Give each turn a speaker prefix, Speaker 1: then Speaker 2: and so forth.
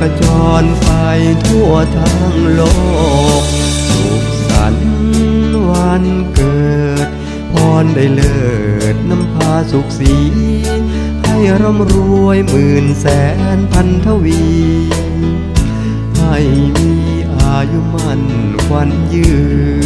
Speaker 1: กระจรไปทั่วทั้งโลก สุขสันต์วันเกิด พรได้เลิศน้ำพาสุขสี ให้ร่ำรวยหมื่นแสนพันทวี ให้มีอายุมันควันยืน